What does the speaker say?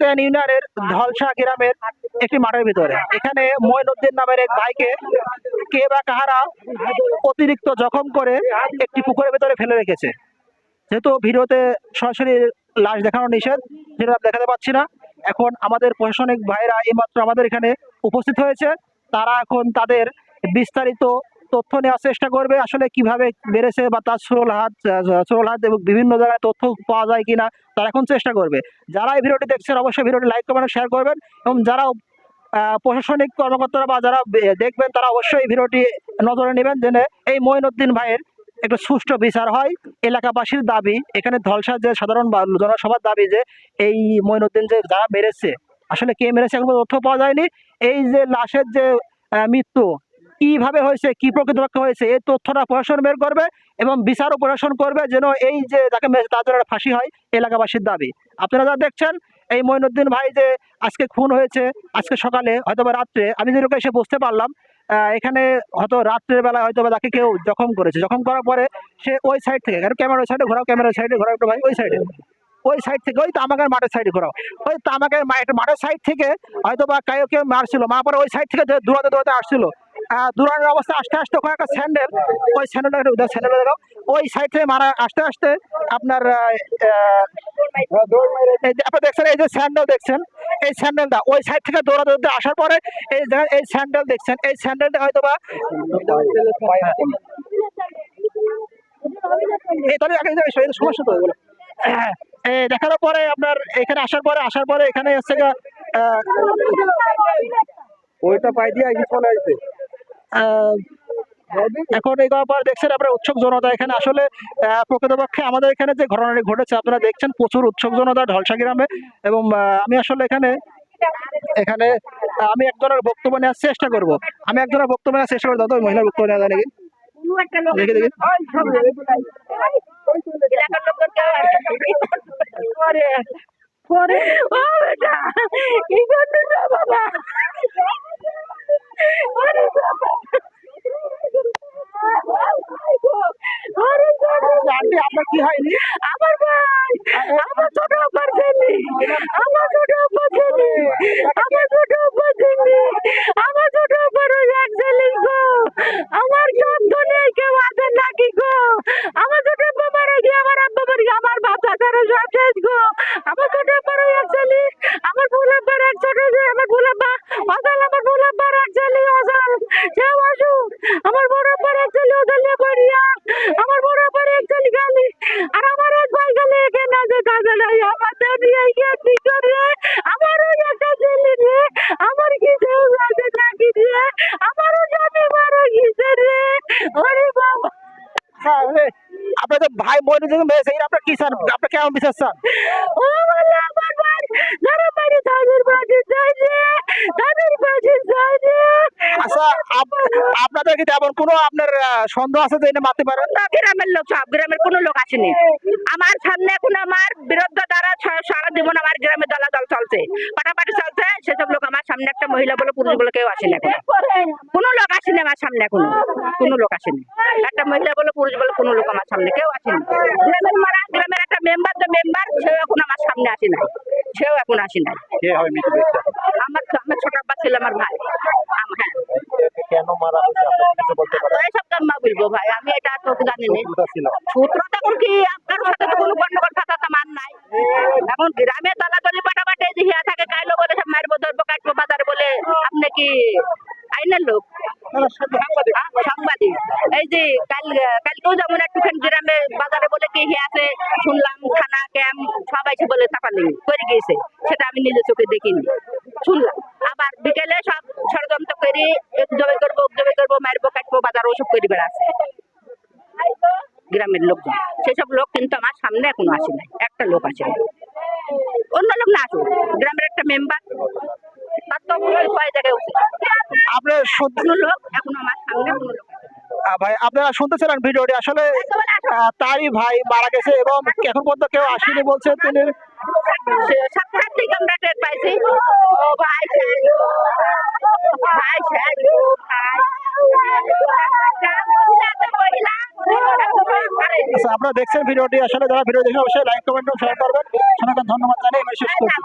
কাতেন ইউনিয়নের ধলসা গ্রামের একটি মাঠের ভিতরে। এখানে মঈনুদ্দিন নামের এক ভাইকে কে বা কাহারা অতিরিক্ত জখম করে একটি পুকুরের ভিতরে ফেলে রেখেছে। যেহেতু ভিডিওতে সরাসরি লাশ দেখানো নিষেধ সেটা দেখাতে পাচ্ছি না। এখন আমাদের প্রশাসনিক ভাইরা এইমাত্র আমাদের এখানে উপস্থিত হয়েছে। তারা এখন তাদের বিস্তারিত তথ্য নেওয়ার চেষ্টা করবে, আসলে কীভাবে বেড়েছে বা তার সরল হাত সরল হাত এবং বিভিন্ন জায়গায় তথ্য পাওয়া যায় কিনা, তারা এখন চেষ্টা করবে। যারা এই ভিডিওটি দেখছেন, অবশ্যই ভিডিওটি লাইক করবেন শেয়ার করবেন এবং যারা প্রশাসনিক কর্মকর্তারা বা যারা দেখবেন, তারা অবশ্যই ভিডিওটি নজরে নেবেন যেন এই মঈনুদ্দিন ভাইয়ের একটু সুষ্ঠু বিচার হয়। এলাকাবাসীর দাবি, এখানে ধলসার যে সাধারণ জনসভার দাবি যে, এই মঈনুদ্দিন যে যারা মেরেছে, আসলে কে মেরেছে এখন তথ্য পাওয়া যায়নি। এই যে লাশের যে মৃত্যু কীভাবে হয়েছে, কি প্রকৃতপক্ষে হয়েছে, এই তথ্যটা প্রশাসন বের করবে এবং বিচারও প্রশাসন করবে যেন এই যে তার জন্য ফাঁসি হয় এলাকাবাসীর দাবি। আপনারা যা দেখছেন, এই মঈনুদ্দিন ভাই যে আজকে খুন হয়েছে, আজকে সকালে হয়তো বা রাত্রে, আমি যেরকম এসে বুঝতে পারলাম এখানে হয়তো রাত্রের বেলায় হয়তো বা তাকে কেউ জখম করেছে। জখম করার পরে সে ওই সাইড থেকে কারণ ক্যামেরার সাইডে ঘোরাও ক্যামেরা সাইডে ঘোরাও একটু ভাই, ওই সাইডে ওই সাইড থেকে, ওই তামাকের মাঠের সাইডে ঘোরাও। ওই তামাকের মাঠের সাইড থেকে হয়তো বা কেউ কেউ মারছিল, মা পরে ওই সাইড থেকে দৌড়াতে দৌড়াতে আসছিল। দূরানোর অবস্থা আস্তে আস্তে একটা স্যান্ডেল, ওই স্যান্ডেলটা স্যান্ডেল দেখাও ওই সাইড থেকে মারা আস্তে আস্তে আপনার আপনি দেখছেন, এই যে স্যান্ডেল দেখছেন, এই স্যান্ডেলটা, ওই সাইড থেকে দৌড়া দৌড়তে আসার পরে এই এই স্যান্ডেল দেখছেন, এই স্যান্ডেলটা হয়তো বা এই দেখার পরে আপনার এখানে আসার পরে আসার পরে এখানে হচ্ছে ওইটা পাই দিয়ে এখন এই করার পর দেখছেন আপনার উৎসুক জনতা এখানে। আসলে প্রকৃতপক্ষে আমাদের এখানে যে ঘটনাটি ঘটেছে, আপনারা দেখছেন প্রচুর উৎসুক জনতা ঢলসা গ্রামে। এবং আমি আসলে এখানে এখানে, আমি একজনের বক্তব্য নেওয়ার চেষ্টা করব। আমি একজনের বক্তব্য নেওয়ার চেষ্টা করব। দাদা মহিলার বক্তব্য নেওয়া যায় নাকি? দেখি আরে বাবা আরে বাবা আন্টি আপনার কি হয়নি? আমার ভাই আমার ছোট আব্বার ছেলে আমার ছোট আব্বার ছেলে আমার ছোট আব্বার ছেলে আমার ছোট আব্বার ওই এক ছেলে গো আমার সন্তান নেই কেউ আছে নাকি গো আমার ছোট আব্বা মারা গিয়ে আমার আব্বা মারা গিয়ে আমার বাপ দাদারা সব শেষ গো আমার ছোট আব্বার ওই এক ছেলে আমার ভুল আব্বার এক ছোট যে আমার ভুল আব্বা অজাল আমার ভুল আব্বার এক ছেলে অজাল সেও আসুক আমার বড় আব্বার এক ছেলে ওদের নিয়ে পড়িয়া আমার বড় আব্বার এক ছেলে গালি আর আমার এক ভাই গেলে একে না যে কাজে নাই আমার তো নিয়ে গিয়ে কি করে আমার ওই একটা ছেলে রে আমার কিছু আছে নাকি রে আমারও জানে মারা গেছে রে ওরে বাবা হ্যাঁ এ, আপনার যে ভাই বোন যে মেয়েছে আপনার কি স্যার? আপনার কেমন বিশ্বাস স্যার? ও বলে আমার ভাই যারা বাড়ি তাদের বাড়ি যাই তাদের বাড়ি যাই আচ্ছা আপ- আপনাদের কি তেমন কোনো আপনার সন্দেহ আছে যে এটা মারতে পারেন? না গ্রামের লোক সব গ্রামের কোনো লোক আসেনি। আমার সামনে এখন আমার বিরুদ্ধ ছ- সারা জীবন আমার গ্রামে দলাদল চলছে। পাটাপাটি চলছে সেসব লোক আমার সামনে একটা মহিলা বলে পুরুষ বলে কেউ আসেনি এখন। কোনো লোক আসেনি আমার সামনে এখনও কোনো লোক আসেনি। একটা মহিলা বলে পুরুষ বলে কোনো লোক আমার সামনে কেউ আসেনি। গ্রামের মারা গ্রামের একটা মেম্বার যে মেম্বার সেও এখন আমার সামনে আসে নাই। সেও এখন আসে নাই। আমার আমার ছোট আব্বা ছিল আমার ভাই। হ্যাঁ। কেন মারা হয়েছে? আপনি কিছু বলতে পারেন? এইসব তো মা বলব ভাই? আমি এটা তো জানি না। সূত্র তখন কি? সাংবাদিক এই যে কাল কালকেও যেমন একটুখানি গ্রামে, বাজারে বলে কি হিয়া আছে, শুনলাম থানা ক্যাম্প সবাই বলে চাপালি করে গিয়েছে সেটা আমি নিজে চোখে দেখিনি। শুনলাম। আবার বিকেলে সব ষড়যন্ত্র করে এক করব জবে করব, মারবো, কাটবো, বাজার, ওসব করে বেড়াচ্ছে। গ্রামের লোকজন। সেসব লোক কিন্তু আমার সামনে এখনও আসে নাই। একটা লোক আসে অন্য লোক না আসুক, গ্রামের একটা মেম্বার তার তো কয় জায়গায় উচিত ভাই আপনারা শুনতেছিলেন ভিডিওটি। আসলে তারই ভাই মারা গেছে এবং এখন পর্যন্ত কেউ আসেনি বলছে তিনি। সে- সাতটার আমরা টের পাইছি ও ভাই ভাই সাজু ভাই মহিলা আচ্ছা, আপনারা দেখছেন ভিডিওটি। আসলে যারা ভিডিও দেখে অবশ্যই লাইক কমেন্ট শেয়ার করবেন। সবাইকে ধন্যবাদ আমি শেষ করছি।